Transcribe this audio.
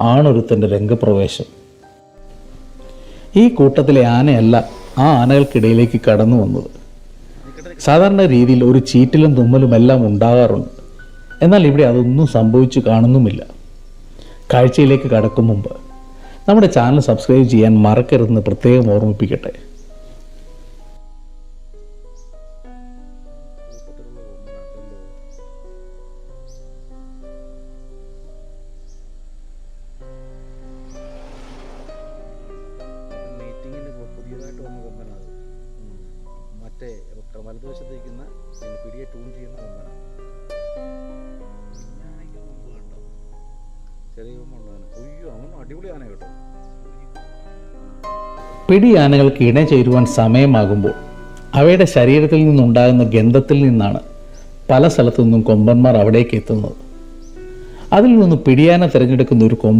ആണൊരുത്തന്റെ രംഗപ്രവേശം. ഈ കൂട്ടത്തിലെ ആനയല്ല ആ ആനകൾക്കിടയിലേക്ക് കടന്നു വന്നത്. സാധാരണ രീതിയിൽ ഒരു ചീറ്റിലും തുമ്മലും എല്ലാം ഉണ്ടാകാറുണ്ട്. എന്നാൽ ഇവിടെ അതൊന്നും സംഭവിച്ചു കാണുന്നുമില്ല. കാഴ്ചയിലേക്ക് കടക്കും മുമ്പ് നമ്മുടെ ചാനൽ സബ്സ്ക്രൈബ് ചെയ്യാൻ മറക്കരുതെന്ന് പ്രത്യേകം ഓർമ്മിപ്പിക്കട്ടെ. വലതുവശത്തേക്കുന്ന പിടിയെ ട്യൂൺ ചെയ്യുന്ന കൊമ്പാണ്. ചെറിയ കൊമ്പുണ്ടാണ് അയ്യോ അവൻ അടിപൊളിയാണ് കേട്ടോ. പിടി ആനകൾക്ക് ഇണ ചേരുവാൻ സമയമാകുമ്പോൾ അവയുടെ ശരീരത്തിൽ നിന്നുണ്ടാകുന്ന ഗന്ധത്തിൽ നിന്നാണ് പല സ്ഥലത്തു നിന്നും കൊമ്പന്മാർ അവിടേക്ക് എത്തുന്നത്. അതിൽ നിന്ന് പിടിയാന തിരഞ്ഞെടുക്കുന്ന ഒരു കൊമ്പ്